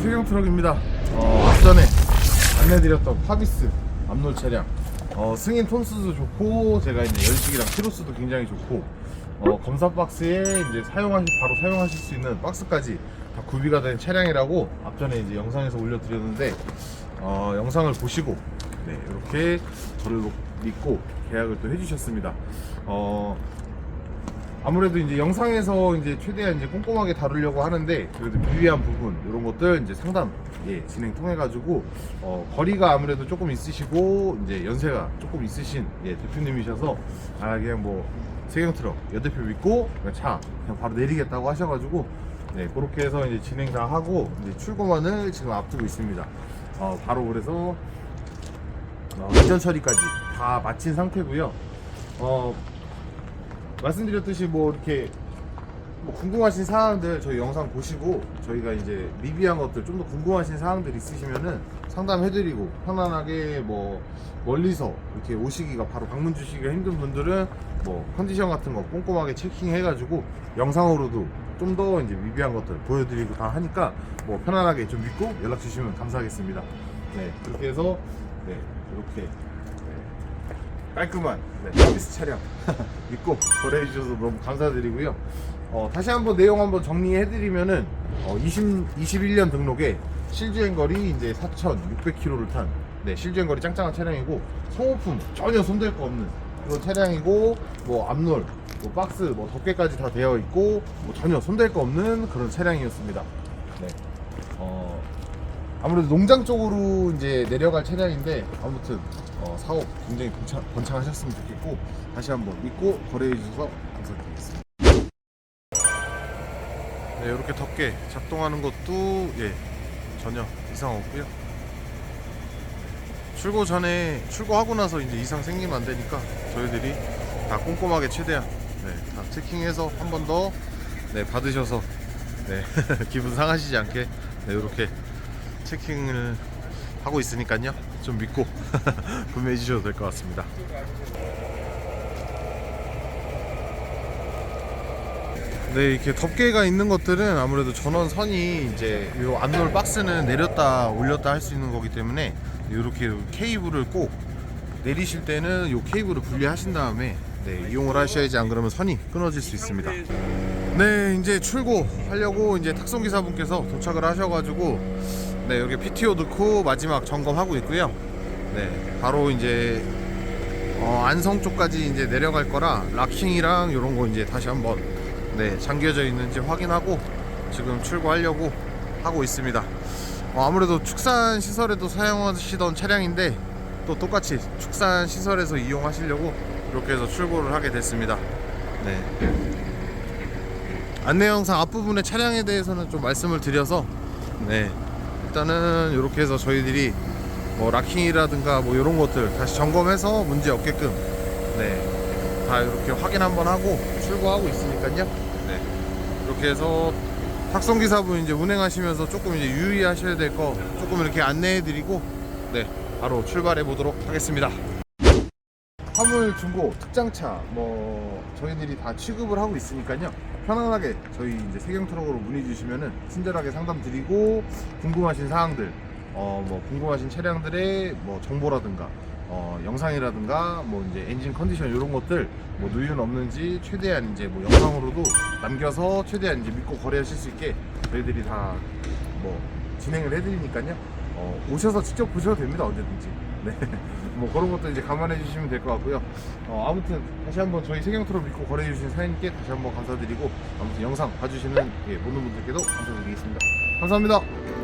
세경 트럭입니다. 어, 앞전에 안내드렸던 파비스 앞놀 차량. 어, 승인 톤수도 좋고, 제가 이제 연식이랑 키로수도 굉장히 좋고, 어, 검사 박스에 이제 사용하실, 바로 사용하실 수 있는 박스까지 다 구비가 된 차량이라고 앞전에 이제 영상에서 올려드렸는데, 어, 영상을 보시고, 네, 이렇게 저를 믿고 계약을 또 해주셨습니다. 어, 아무래도 이제 영상에서 이제 최대한 이제 꼼꼼하게 다루려고 하는데 그래도 미비한 부분 이런 것들 이제 상담 예, 진행 통해 가지고 어, 거리가 아무래도 조금 있으시고 이제 연세가 조금 있으신 예, 대표님이셔서 아 그냥 뭐 세경 트럭 여 대표 믿고 그냥 차 그냥 바로 내리겠다고 하셔가지고 네 그렇게 해서 이제 진행 다 하고 이제 출고만을 지금 앞두고 있습니다. 어, 바로 그래서 어, 이전 처리까지 다 마친 상태고요. 어, 말씀드렸듯이 뭐 이렇게 뭐 궁금하신 사항들 저희 영상 보시고 저희가 이제 리뷰한 것들 좀 더 궁금하신 사항들 있으시면은 상담해드리고 편안하게 뭐 멀리서 이렇게 오시기가 바로 방문 주시기가 힘든 분들은 뭐 컨디션 같은 거 꼼꼼하게 체킹해가지고 영상으로도 좀 더 이제 리뷰한 것들 보여드리고 다 하니까 뭐 편안하게 좀 믿고 연락 주시면 감사하겠습니다. 네 그렇게 해서 네 이렇게 네, 깔끔한 네, 서비스 차량 믿고 거래해 주셔서 너무 감사드리고요. 어, 다시 한번 내용 한번 정리해 드리면은 어, 20, 21년 등록에 실주행 거리 이제 4,600km를 탄 네, 실주행 거리 짱짱한 차량이고 성호품 전혀 손댈 거 없는 그런 차량이고 뭐 앞롤, 뭐 박스, 뭐 덮개까지 다 되어 있고 뭐 전혀 손댈 거 없는 그런 차량이었습니다. 네. 어, 아무래도 농장 쪽으로 이제 내려갈 차량인데 아무튼 어, 사업 굉장히 번창, 번창 하셨으면 좋겠고 다시 한번 믿고 거래해 주셔서 감사드리겠습니다. 네, 이렇게 덮개 작동하는 것도 예 전혀 이상 없고요. 출고 전에 출고하고 나서 이제 이상 생기면 안 되니까 저희들이 다 꼼꼼하게 최대한 네, 다 체킹해서 한 번더 네, 받으셔서 네, 기분 상하시지 않게 네, 이렇게 체킹을 하고 있으니까요. 좀 믿고 구매해 주셔도 될 것 같습니다. 네, 이렇게 덮개가 있는 것들은 아무래도 전원선이 이제 요 안놀 박스는 내렸다 올렸다 할 수 있는 거기 때문에 이렇게 케이블을 꼭 내리실 때는 요 케이블을 분리하신 다음에 네, 이용을 하셔야지 안 그러면 선이 끊어질 수 있습니다. 네, 이제 출고하려고 이제 탁송 기사분께서 도착을 하셔가지고 네, 여기 PTO 넣고 마지막 점검하고 있고요. 네, 바로 이제 어, 안성 쪽까지 이제 내려갈 거라 락킹이랑 이런 거 이제 다시 한번 네, 잠겨져 있는지 확인하고 지금 출고하려고 하고 있습니다. 어, 아무래도 축산 시설에도 사용하시던 차량인데 또 똑같이 축산 시설에서 이용하시려고 이렇게 해서 출고를 하게 됐습니다. 네. 안내 영상 앞부분의 차량에 대해서는 좀 말씀을 드려서 네. 일단은 이렇게 해서 저희들이 뭐 락킹이라든가 뭐 이런 것들 다시 점검해서 문제 없게끔 네. 다 이렇게 확인 한번 하고 출고하고 있으니까요. 네. 이렇게 해서 탁송 기사분 이제 운행하시면서 조금 이제 유의하셔야 될 거 조금 이렇게 안내해 드리고 네. 바로 출발해 보도록 하겠습니다. 화물 중고 특장차 뭐 저희들이 다 취급을 하고 있으니까요 편안하게 저희 이제 세경 트럭으로 문의 주시면은 친절하게 상담 드리고 궁금하신 사항들 어 뭐 궁금하신 차량들의 뭐 정보라든가 어 영상이라든가 뭐 이제 엔진 컨디션 이런 것들 뭐 누유는 없는지 최대한 이제 뭐 영상으로도 남겨서 최대한 이제 믿고 거래하실 수 있게 저희들이 다 뭐 진행을 해드리니까요. 어 오셔서 직접 보셔도 됩니다 언제든지 네. 뭐 그런 것도 이제 감안해 주시면 될 것 같고요. 어, 아무튼 다시 한번 저희 세경트로 믿고 거래해 주신 사장님께 다시 한번 감사드리고 아무튼 영상 봐주시는 예, 모든 분들께도 감사드리겠습니다. 감사합니다.